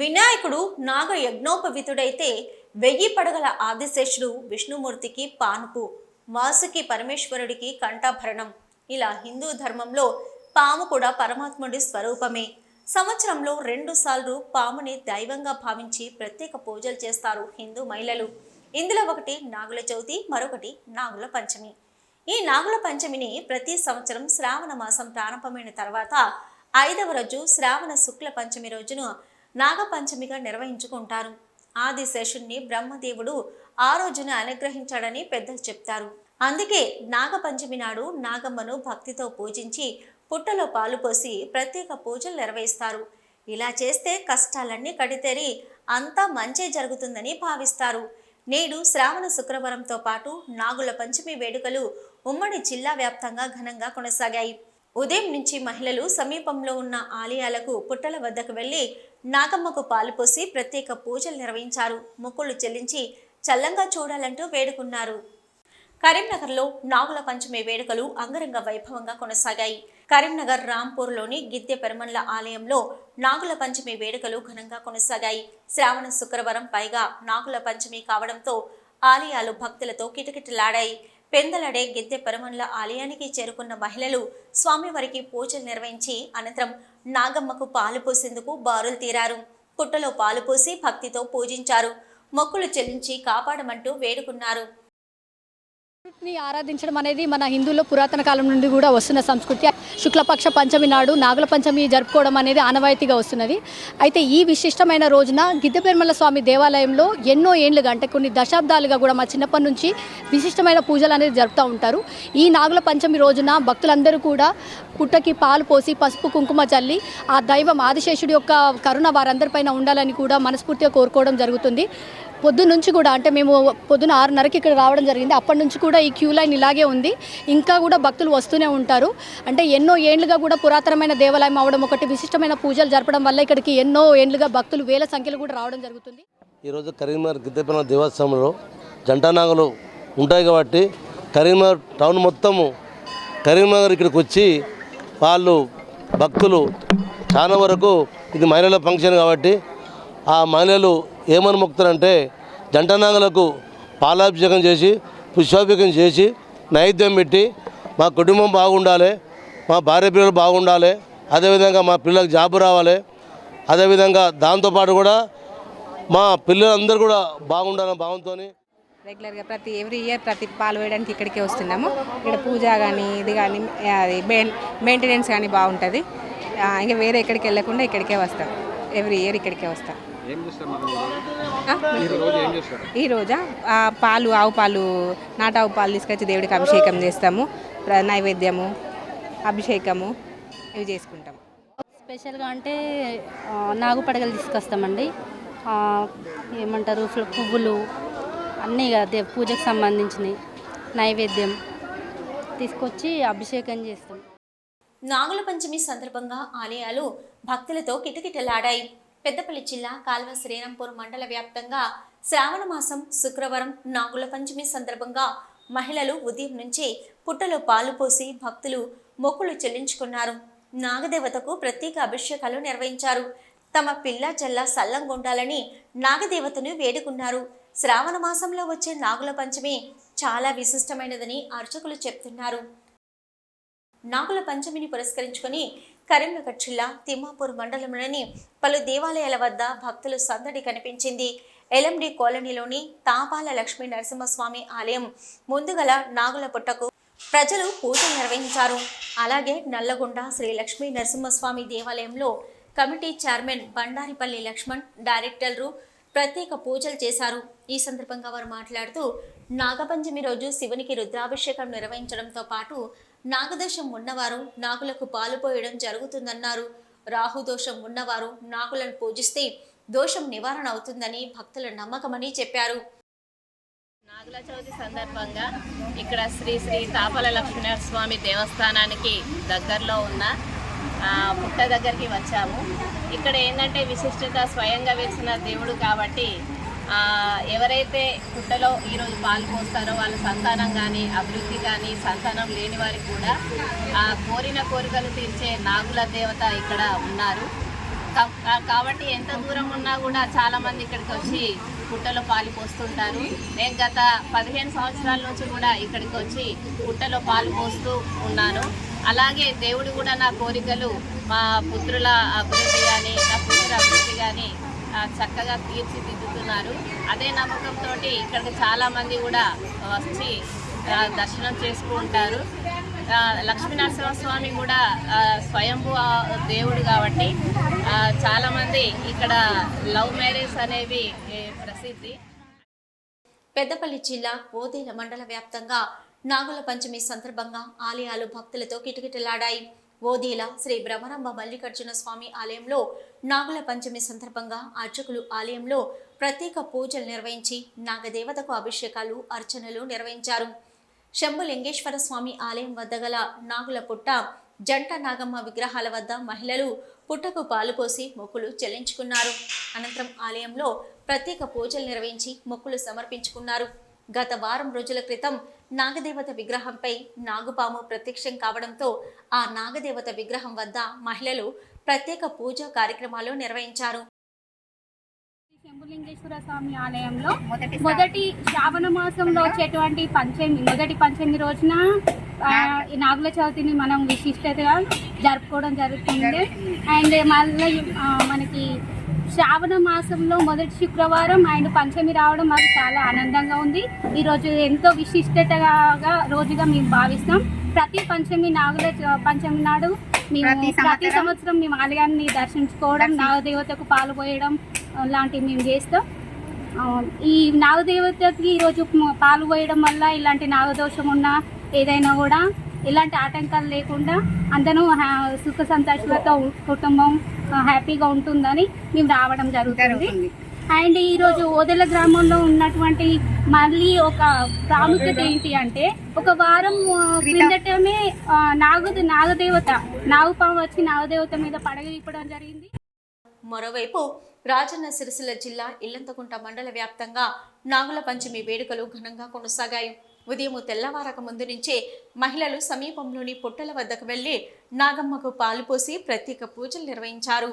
వినాయకుడు నాగ యజ్ఞోపవితుడైతే వెయ్యి పడగల ఆదిశేషుడు విష్ణుమూర్తికి పానుపు వాసుకి పరమేశ్వరుడికి కంఠాభరణం. ఇలా హిందూ ధర్మంలో పాము కూడా పరమాత్ముడి స్వరూపమే. సంవత్సరంలో రెండు సార్లు పాముని దైవంగా భావించి ప్రత్యేక పూజలు చేస్తారు హిందూ మహిళలు. ఇందులో ఒకటి నాగుల చవితి మరొకటి నాగుల పంచమి. ఈ నాగుల పంచమిని ప్రతి సంవత్సరం శ్రావణ మాసం ప్రారంభమైన తర్వాత ఐదవ రోజు శ్రావణ శుక్ల పంచమి రోజున నాగపంచమిగా నిర్వహించుకుంటారు. ఆది శేషుణ్ణి బ్రహ్మదేవుడు ఆ రోజున అనుగ్రహించాడని పెద్దలు చెప్తారు. అందుకే నాగపంచమి నాడు నాగమ్మను భక్తితో పూజించి పుట్టలో పాలు పోసి ప్రత్యేక పూజలు నిర్వహిస్తారు. ఇలా చేస్తే కష్టాలన్నీ కడితేరి అంతా మంచే జరుగుతుందని భావిస్తారు. నేడు శ్రావణ శుక్రవారంతో పాటు నాగుల పంచమి వేడుకలు ఉమ్మడి జిల్లా వ్యాప్తంగా ఘనంగా కొనసాగాయి. ఉదయం నుంచి మహిళలు సమీపంలో ఉన్న ఆలయాలకు పుట్టల వద్దకు వెళ్ళి నాగమ్మకు పాలు పోసి ప్రత్యేక పూజలు నిర్వహించారు. మొక్కులు చెల్లించి చల్లంగా చూడాలంటూ వేడుకున్నారు. కరీంనగర్లో నాగుల పంచమి వేడుకలు అంగరంగ వైభవంగా కొనసాగాయి. కరీంనగర్ రాంపూర్లోని గిద్దె పెరమన్ల ఆలయంలో నాగుల పంచమి వేడుకలు ఘనంగా కొనసాగాయి. శ్రావణ శుక్రవారం పైగా నాగుల పంచమి కావడంతో ఆలయాలు భక్తులతో కిటకిటలాడాయి. పెందలడే గిద్దె పరమన్ల ఆలయానికి చేరుకున్న మహిళలు స్వామివారికి పూజలు నిర్వహించి అనంతరం నాగమ్మకు పాలు పోసేందుకు బారులు తీరారు. పుట్టలో పాలు పోసి భక్తితో పూజించారు. మొక్కులు చెల్లించి కాపాడమంటూ వేడుకున్నారు. ని ఆరాధించడం అనేది మన హిందువుల్లో పురాతన కాలం నుండి కూడా వస్తున్న సంస్కృతి. శుక్లపక్ష పంచమి నాడు నాగుల పంచమి జరుపుకోవడం అనేది ఆనవాయితీగా వస్తున్నది. అయితే ఈ విశిష్టమైన రోజున గిద్దెపెర్మల స్వామి దేవాలయంలో ఎన్నో ఏండ్లుగా అంటే కొన్ని దశాబ్దాలుగా కూడా మా చిన్నప్పటి నుంచి విశిష్టమైన పూజలు అనేది జరుపుతూ ఉంటారు. ఈ నాగుల పంచమి రోజున భక్తులందరూ కూడా పుట్టకి పాలు పోసి పసుపు కుంకుమ చల్లి ఆ దైవం ఆదిశేషుడి యొక్క కరుణ వారందరిపైన ఉండాలని కూడా మనస్ఫూర్తిగా కోరుకోవడం జరుగుతుంది. పొద్దున్న నుంచి కూడా అంటే మేము పొద్దున ఆరున్నరకి ఇక్కడ రావడం జరిగింది. అప్పటి నుంచి కూడా ఈ క్యూ లైన్ ఇలాగే ఉంది. ఇంకా కూడా భక్తులు వస్తూనే ఉంటారు. అంటే ఎన్నో ఏండ్లుగా కూడా పురాతనమైన దేవాలయం అవడం ఒకటి విశిష్టమైన పూజలు జరపడం వల్ల ఇక్కడికి ఎన్నో ఏండ్లుగా భక్తులు వేల సంఖ్యలో కూడా రావడం జరుగుతుంది. ఈరోజు కరీంనగర్ గిద్దెపల్లి దేవస్థానంలో జంటానాగులు ఉంటాయి కాబట్టి కరీంనగర్ టౌన్ మొత్తము కరీంనగర్ ఇక్కడికి వచ్చి వాళ్ళు భక్తులు చాలా వరకు ఇది మహిళల ఫంక్షన్ కాబట్టి ఆ మహిళలు ఏమని మొక్కుతారంటే జంటనాగులకు పాలాభిషేకం చేసి పుష్పాభిషేకం చేసి నైవేద్యం పెట్టి మా కుటుంబం బాగుండాలి మా భార్య పిల్లలు బాగుండాలి అదేవిధంగా మా పిల్లలకు జాబ్ రావాలి అదేవిధంగా దాంతోపాటు కూడా మా పిల్లలందరూ కూడా బాగుండాలని భావంతో రెగ్యులర్గా ప్రతి ఎవ్రీ ఇయర్ ప్రతి పాలు వేయడానికి ఇక్కడికే వస్తున్నాము. ఇక్కడ పూజ కానీ ఇది కానీ అది మెయిన్ మెయింటెనెన్స్ కానీ బాగుంటుంది. ఇంకా వేరే ఎక్కడికి వెళ్ళకుండా ఇక్కడికే వస్తాం. ఎవ్రీ ఇయర్ ఇక్కడికే వస్తాం. ఈ రోజు ఏం చేస్తారు? ఈ రోజా? ఆ, పాలు ఆవు పాలు నాటావు పాలు తీసుకొచ్చి దేవుడికి అభిషేకం చేస్తాము. నైవేద్యము అభిషేకము ఇవి చేసుకుంటాము. స్పెషల్గా అంటే నాగు పడగలు తీసుకొస్తామండి. ఆ, ఏమంటారు పువ్వులు అన్నీ ఇక దే పూజకు సంబంధించినవి. నైవేద్యం తీసుకొచ్చి అభిషేకం చేస్తాం. నాగుల పంచమి సందర్భంగా ఆలయాలు భక్తులతో కిటకిటలాడాయి. పెద్దపల్లి జిల్లా కాల్వ శ్రీరాంపూర్ మండల వ్యాప్తంగా శ్రావణ మాసం శుక్రవారం నాగుల పంచమి సందర్భంగా మహిళలు ఉదయం నుంచి పుట్టలో పాలు పోసి భక్తులు మొక్కులు చెల్లించుకున్నారు. నాగదేవతకు ప్రత్యేక అభిషేకాలు నిర్వహించారు. తమ పిల్ల జల్ల సల్లంగుండాలని నాగదేవతను వేడుకున్నారు. శ్రావణ మాసంలో వచ్చే నాగుల పంచమి చాలా విశిష్టమైనదని అర్చకులు చెప్తున్నారు. నాగుల పంచమిని పురస్కరించుకొని కరీంనగర్ జిల్లా తిమ్మాపూర్ మండలంలోని పలు దేవాలయాల వద్ద భక్తులు సందడి కనిపించింది. ఎల్ఎండి కాలనీలోని తాపాల లక్ష్మీ నరసింహస్వామి ఆలయం ముందుగల నాగుల పుట్టకు ప్రజలు పూజలు నిర్వహించారు. అలాగే నల్లగొండ శ్రీ లక్ష్మీ నరసింహస్వామి దేవాలయంలో కమిటీ చైర్మన్ బండారిపల్లి లక్ష్మణ్ డైరెక్టర్లు ప్రత్యేక పూజలు చేశారు. ఈ సందర్భంగా వారు మాట్లాడుతూ నాగపంచమి రోజు శివునికి రుద్రాభిషేకం నిర్వహించడంతో పాటు నాగదోషం ఉన్నవారు నాగులకు పాలు పోయడం జరుగుతుందన్నారు. రాహుదోషం ఉన్నవారు నాగులను పూజిస్తే దోషం నివారణ అవుతుందని భక్తుల నమ్మకమని చెప్పారు. నాగుల చవితి సందర్భంగా ఇక్కడ శ్రీ శ్రీ తాపల లక్ష్మీనరసింహ స్వామి దేవస్థానానికి దగ్గరలో ఉన్న పుట్ట దగ్గరికి వచ్చాము. ఇక్కడ ఏంటంటే విశిష్టత స్వయంగా వెలిసిన దేవుడు కాబట్టి ఎవరైతే పుట్టలో ఈరోజు పాలు పోస్తారో వాళ్ళ సంతానం కానీ అభివృద్ధి కానీ సంతానం లేని వారికి కూడా ఆ కోరిన కోరికలు తీర్చే నాగుల దేవత ఇక్కడ ఉన్నారు. కాబట్టి ఎంత దూరం ఉన్నా కూడా చాలామంది ఇక్కడికి వచ్చి పుట్టలో పాలు పోస్తుంటారు నేను గత పదిహేను సంవత్సరాల నుంచి కూడా ఇక్కడికి వచ్చి పుట్టలో పాలు పోస్తూ ఉన్నాను. అలాగే దేవుడు కూడా నా కోరికలు మా పుత్రుల అభివృద్ధి కానీ నా పుత్రుల అభివృద్ధి కానీ చక్కగా తీర్చిదిద్దుతున్నారు. అదే నమ్మకంతో ఇక్కడికి చాలామంది కూడా వచ్చి దర్శనం చేసుకుంటారు. లక్ష్మీనరసింహ స్వామి కూడా స్వయంభూ దేవుడు కాబట్టి చాలామంది ఇక్కడ లవ్ మ్యారేజ్ అనేవి ప్రసిద్ధి. పెద్దపల్లి జిల్లా ఓదేల మండల వ్యాప్తంగా నాగుల పంచమి సందర్భంగా ఆలయాలు భక్తులతో కిటకిటలాడాయి. ఓదీల శ్రీ భ్రమరంభ మల్లికార్జున స్వామి ఆలయంలో నాగుల పంచమి సందర్భంగా అర్చకులు ఆలయంలో ప్రత్యేక పూజలు నిర్వహించి నాగదేవతకు అభిషేకాలు అర్చనలు నిర్వహించారు. శంభులింగేశ్వర స్వామి ఆలయం వద్ద గల నాగుల పుట్ట జంట నాగమ్మ విగ్రహాల వద్ద మహిళలు పుట్టకు పాలు పోసి మొక్కులు చెల్లించుకున్నారు. అనంతరం ఆలయంలో ప్రత్యేక పూజలు నిర్వహించి మొక్కులు సమర్పించుకున్నారు. గత వారం రోజుల క్రితం నాగదేవత విగ్రహంపై నాగుపాము ప్రత్యక్షం కావడంతో ఆ నాగదేవత విగ్రహం వద్ద మహిళలు ప్రత్యేక పూజా కార్యక్రమాలు నిర్వహించారు. శంభులింగేశ్వర స్వామి ఆలయంలో మొదటి శ్రావణ మాసంలో వచ్చేటువంటి పంచమి మొదటి పంచమి రోజున నాగుల చవితిని మనం విశిష్టతగా జరుపుకోవడం జరుగుతుంది. అండ్ మళ్ళీ మనకి శ్రావణ మాసంలో మొదటి శుక్రవారం అండ్ పంచమి రావడం మాకు చాలా ఆనందంగా ఉంది. ఈ రోజు ఎంతో విశిష్టతగా రోజుగా మేము భావిస్తాం. ప్రతి పంచమి నాగుల పంచమి నాడు మేము ప్రతి సంవత్సరం మేము ఆలయాన్ని దర్శించుకోవడం నాగదేవతకు పాలు పోయడం లాంటివి మేము చేస్తాం. ఈ నాగదేవతకి ఈరోజు మ- పాలు పోయడం వల్ల ఇలాంటి నాగదోషం ఉన్నా ఏదైనా కూడా ఎలాంటి ఆటంకాలు లేకుండా అందరూ హ్యా- సుఖ సంతోషాలతో కుటుంబం హ్యాపీగా ఉంటుందని మేము రావడం జరుగుతుంది. అండ్ ఈరోజు ఓదెల గ్రామంలో ఉన్నటువంటి మళ్ళీ ఒక ప్రాముఖ్యత ఏంటి అంటే ఒక వారం క్రిందటమే నాగ నాగదేవత నాగపాము వచ్చి నాగదేవత మీద పడగ విప్పడం జరిగింది. మరోవైపు రాజన్న సిరిసిల్ల జిల్లా ఇల్లంతకుంట మండల వ్యాప్తంగా నాగుల పంచమి వేడుకలు ఘనంగా కొనసాగాయి. ఉదయం తెల్లవారక ముందు నుంచే మహిళలు సమీపంలోని పుట్టల వద్దకు వెళ్ళి నాగమ్మకు పాలు పోసి ప్రత్యేక పూజలు నిర్వహించారు.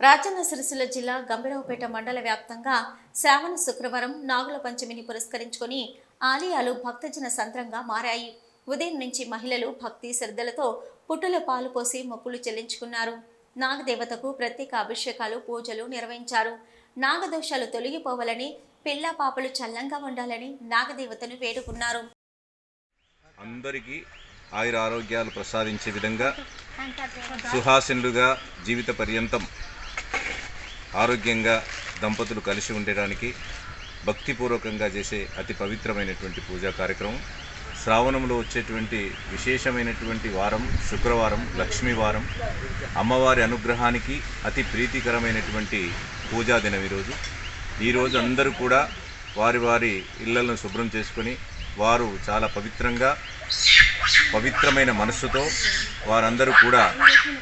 రాజన్న సిరిసిల్ల జిల్లా గంభీరావుపేట మండల వ్యాప్తంగా శ్రావణ శుక్రవారం నాగుల పంచమిని పురస్కరించుకొని ఆలయాలు భక్తజన సంద్రంగా మారాయి. ఉదయం నుంచి మహిళలు భక్తి శ్రద్ధలతో పుట్టల పాలు పోసి మొక్కులు చెల్లించుకున్నారు. నాగదేవతకు ప్రత్యేక అభిషేకాలు పూజలు నిర్వహించారు. నాగదోషాలు తొలగిపోవాలని పిల్ల పాపలు చల్లంగా ఉండాలని నాగదేవతను వేడుకున్నారు. అందరికీ ఆయుర ఆరోగ్యాలు ప్రసాదించే విధంగా సుహాసినులుగా జీవిత పర్యంతం ఆరోగ్యంగా దంపతులు కలిసి ఉండడానికి భక్తిపూర్వకంగా చేసే అతి పవిత్రమైనటువంటి పూజా కార్యక్రమం. శ్రావణంలో వచ్చేటువంటి విశేషమైనటువంటి వారం శుక్రవారం లక్ష్మీ వారం అమ్మవారి అనుగ్రహానికి అతి ప్రీతికరమైనటువంటి పూజా దినం ఈరోజు. ఈరోజు అందరూ కూడా వారి వారి ఇళ్ళను శుభ్రం చేసుకొని వారు చాలా పవిత్రంగా పవిత్రమైన మనస్సుతో వారందరూ కూడా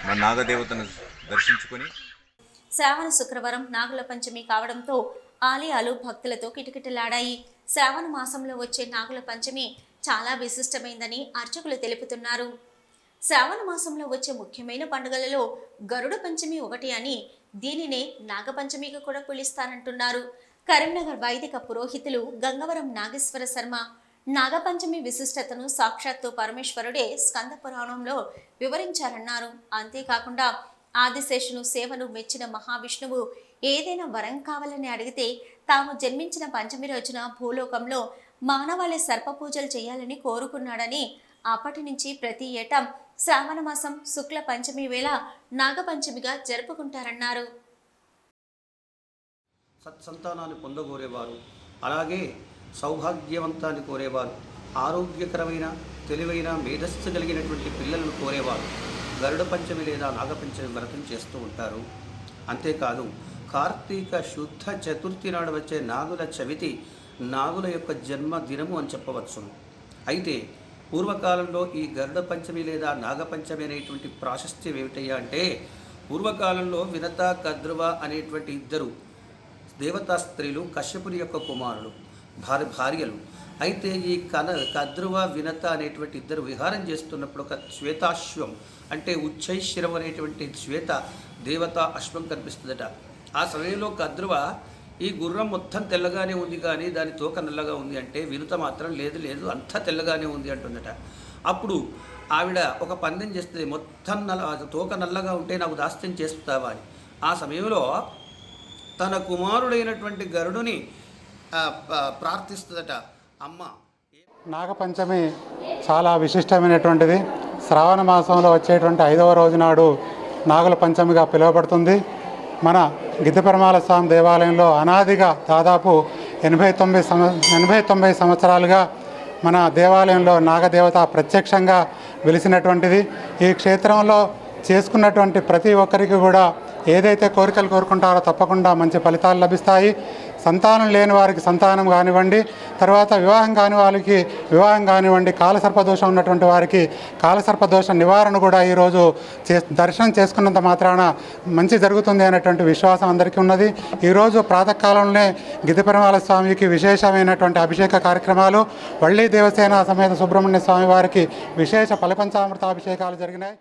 మన నాగదేవతను దర్శించుకొని శ్రావణ శుక్రవారం నాగుల పంచమి కావడంతో ఆలయాలు భక్తులతో కిటకిటలాడాయి. శ్రావణ మాసంలో వచ్చే నాగుల పంచమి చాలా విశిష్టమైందని అర్చకులు తెలుపుతున్నారు. శ్రావణ మాసంలో వచ్చే ముఖ్యమైన పండుగలలో గరుడ పంచమి ఒకటి అని దీనినే నాగపంచమిగా కూడా పిలుస్తానంటున్నారు కరీంనగర్ వైదిక పురోహితులు గంగవరం నాగేశ్వర శర్మ నాగపంచమి విశిష్టతను సాక్షాత్తు పరమేశ్వరుడే స్కంద పురాణంలో వివరించారన్నారు. అంతేకాకుండా ఆదిశేషును సేవను మెచ్చిన మహావిష్ణువు ఏదైనా వరం కావాలని అడిగితే తాము జన్మించిన పంచమి రోజున భూలోకంలో మానవాళి సర్ప పూజలు చేయాలని కోరుకున్నాడని అప్పటి నుంచి ప్రతి ఏటా శ్రావణ మాసం శుక్ల పంచమి వేళ నాగపంచమిగా జరుపుకుంటారన్నారు. సత్సంతానాన్ని పొందగోరేవారు. అలాగే సౌభాగ్యవంతాన్ని కోరేవారు. ఆరోగ్యకరమైన తెలివైన మేధస్సు కలిగినటువంటి పిల్లలను కోరేవారు. గరుడ పంచమి లేదా నాగపంచమి వ్రతం చేస్తూ ఉంటారు. అంతేకాదు కార్తీక శుద్ధ చతుర్థి నాడు వచ్చే నాగుల చవితి నాగుల యొక్క జన్మదినము అని చెప్పవచ్చును. అయితే పూర్వకాలంలో ఈ గరుడ పంచమి లేదా నాగపంచమి అనేటువంటి ప్రాశస్త్యం ఏమిటయ్యా అంటే పూర్వకాలంలో వినత కద్రువ అనేటువంటి ఇద్దరు దేవతా స్త్రీలు కశ్యపుని యొక్క కుమారులు భార్య భార్యలు. అయితే ఈ కన కద్రువ వినత అనేటువంటి ఇద్దరు విహారం చేస్తున్నప్పుడు ఒక శ్వేతాశ్వం అంటే ఉచ్చైశ్వరం అనేటువంటి శ్వేత దేవత అశ్వం కనిపిస్తుందట. ఆ సమయంలో కద్రువ ఈ గుర్రం మొత్తం తెల్లగానే ఉంది కానీ దాని తోక నల్లగా ఉంది అంటే వినుత మాత్రం లేదు లేదు అంతా తెల్లగానే ఉంది అంటుందట. అప్పుడు ఆవిడ ఒక పందెం చేస్తుంది మొత్తం నల్ల తోక నల్లగా ఉంటే నాకు దాస్యం చేస్తావా? అని. ఆ సమయంలో తన కుమారుడైనటువంటి గరుడుని ప్రార్థిస్తుందట అమ్మ నాగపంచమి చాలా విశిష్టమైనటువంటిది. శ్రావణ మాసంలో వచ్చేటువంటి ఐదవ రోజు నాడు నాగుల పంచమిగా పిలువబడుతుంది. మన గిద్దపరమాల స్వామి దేవాలయంలో అనాదిగా దాదాపు ఎనభై తొంభై సంవ ఎనభై తొంభై సంవత్సరాలుగా మన దేవాలయంలో నాగదేవత ప్రత్యక్షంగా వెలిసినటువంటిది. ఈ క్షేత్రంలో చేసుకున్నటువంటి ప్రతి ఒక్కరికి కూడా ఏదైతే కోరికలు కోరుకుంటారో తప్పకుండా మంచి ఫలితాలు లభిస్తాయి. సంతానం లేని వారికి సంతానం కానివ్వండి తర్వాత వివాహం కాని వారికి వివాహం కానివ్వండి కాలసర్పదోషం ఉన్నటువంటి వారికి కాలసర్పదోష నివారణ కూడా ఈరోజు చే దర్శనం చేసుకున్నంత మాత్రాన మంచి జరుగుతుంది అనేటువంటి విశ్వాసం అందరికీ ఉన్నది. ఈరోజు ప్రాతకాలంలోనే గిద్దపెరమాల స్వామికి విశేషమైనటువంటి అభిషేక కార్యక్రమాలు వళ్ళీ దేవసేన సమేత సుబ్రహ్మణ్య స్వామి వారికి విశేష ఫలపంచామృత అభిషేకాలు జరిగినాయి.